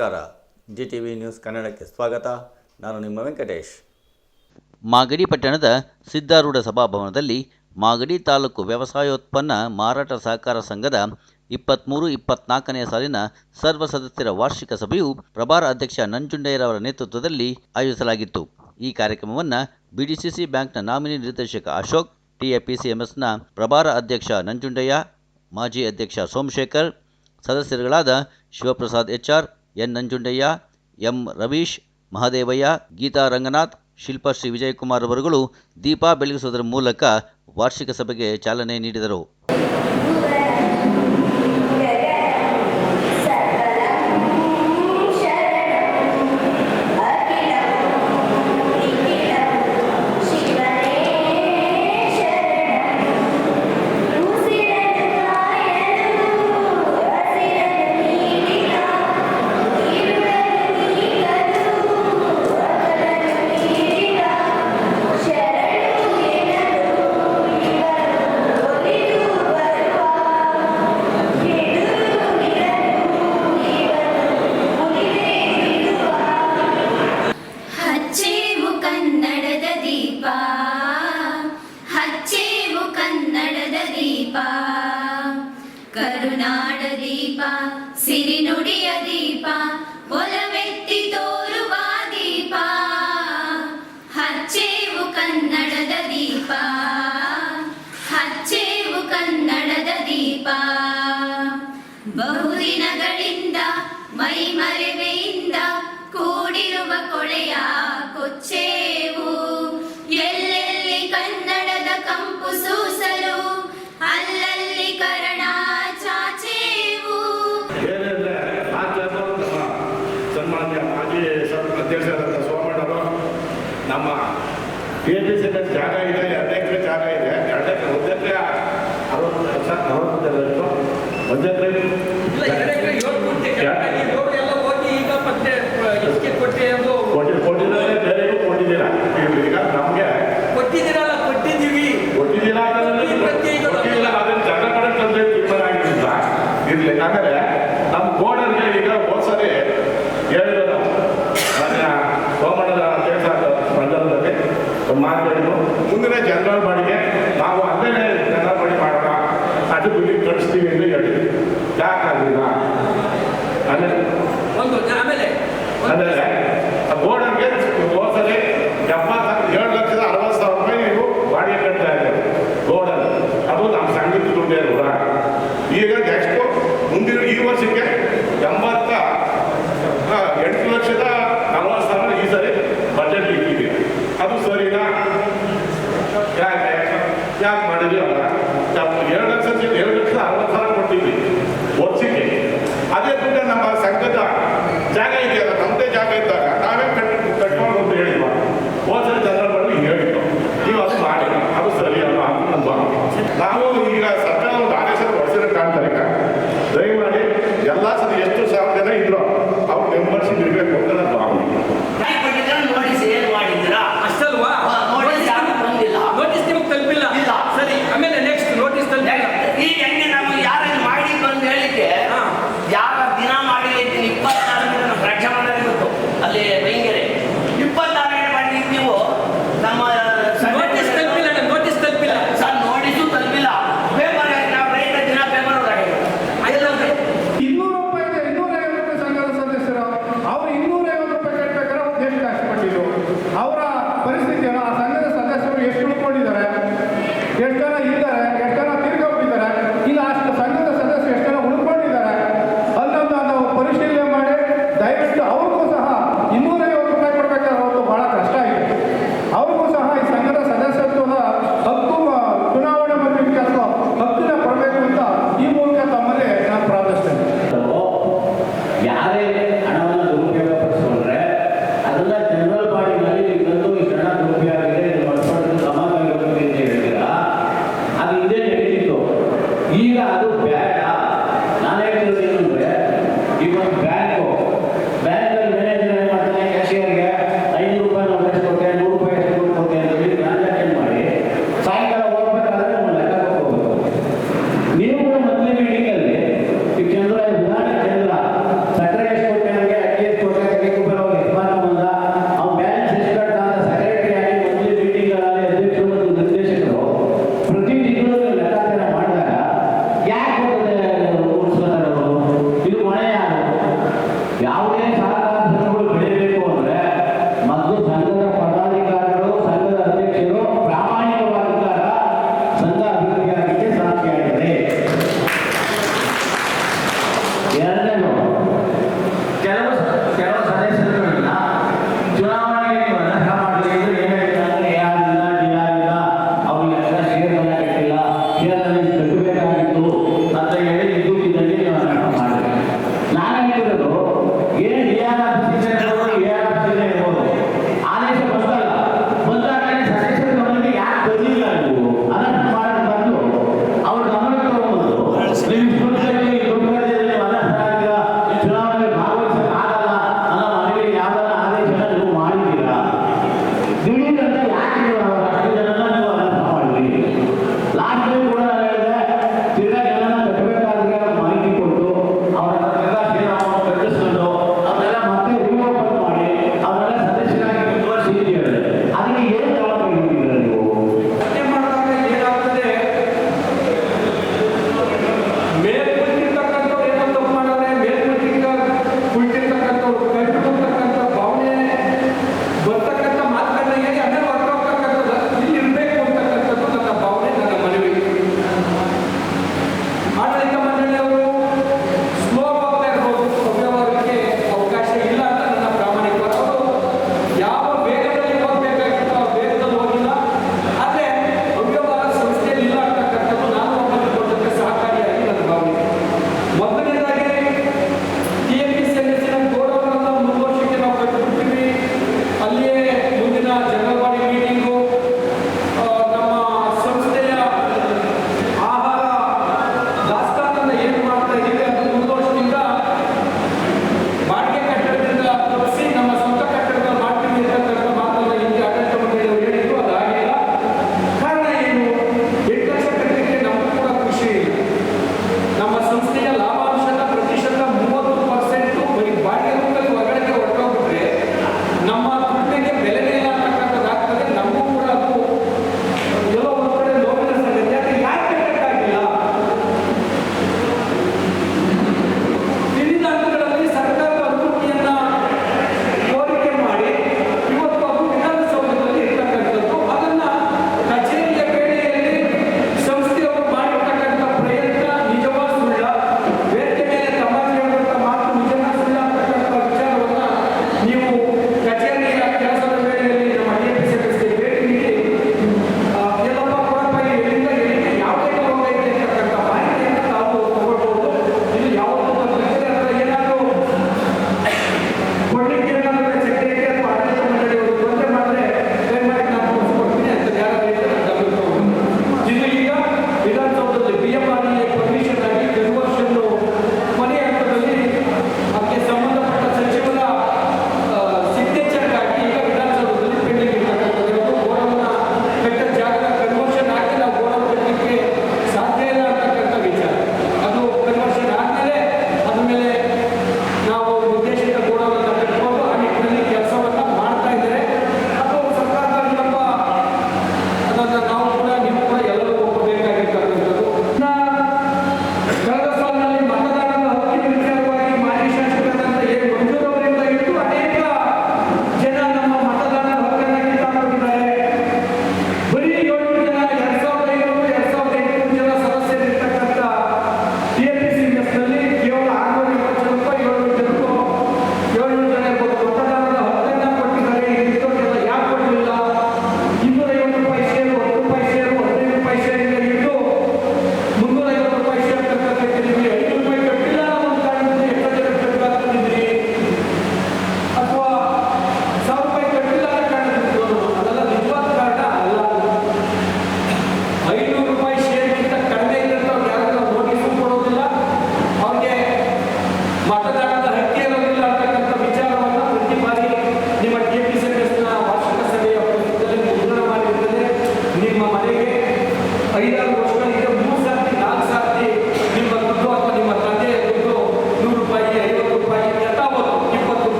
ನಮಸ್ಕಾರ. G T V news ಕನ್ನಡಕ್ಕೆ ಸ್ವಾಗತ. ನಾನು ನಿಮ್ಮ ವೆಂಕಟೇಶ್. ಮಾಗಡಿ ಪಟ್ಟಣದ ಸಿದ್ಧಾರೂಢ ಸಭಾಭವನದಲ್ಲಿ ಮಾಗಡಿ ತಾಲೂಕು ವ್ಯವಸಾಯೋತ್ಪನ್ನ ಮಾರಾಟ ಸಹಕಾರ ಸಂಘದ ಇಪ್ಪತ್ತ್ಮೂರು ಇಪ್ಪತ್ನಾಲ್ಕನೇ ಸಾಲಿನ ಸರ್ವ ಸದಸ್ಯರ ವಾರ್ಷಿಕ ಸಭೆಯು ಪ್ರಭಾರ ಅಧ್ಯಕ್ಷ ನಂಜುಂಡಯ್ಯರವರ ನೇತೃತ್ವದಲ್ಲಿ ಆಯೋಜಿಸಲಾಗಿತ್ತು. ಈ ಕಾರ್ಯಕ್ರಮವನ್ನು ಬಿ ಡಿ ಸಿ ಸಿ ಬ್ಯಾಂಕ್ನ ನಾಮಿನಿ ನಿರ್ದೇಶಕ ಅಶೋಕ್, ಟಿಎಪಿಸಿಎಂಎಸ್ನ ಪ್ರಭಾರ ಅಧ್ಯಕ್ಷ ನಂಜುಂಡಯ್ಯ, ಮಾಜಿ ಅಧ್ಯಕ್ಷ Somashekar, ಸದಸ್ಯರುಗಳಾದ Shivaprasad HR N Nanjundaiah, M Ravish, Mahadevaiah, Geetha Ranganath, Shilpa Shri Vijayakumar ಅವರುಗಳು ದೀಪ ಬೆಳಗಿಸುವುದರ ಮೂಲಕ ವಾರ್ಷಿಕ ಸಭೆಗೆ ಚಾಲನೆ ನೀಡಿದರು. ದೀಪ. ಬಹುದಿನಗಳಿಂದ ಮೈಮರೆವೆಯಿಂದ ಕೂಡಿರುವ ಕೊಳೆಯ ಅಂತ ಹೇಳಿ ಯಾಕಾಗಿಲ್ಲ ಅಂದರೆ ಅಂದರೆ ಜಾಗ ಇದೆಯಲ್ಲ ನಮ್ಮದೇ ಜಾಗ ಇದ್ದಾಗ.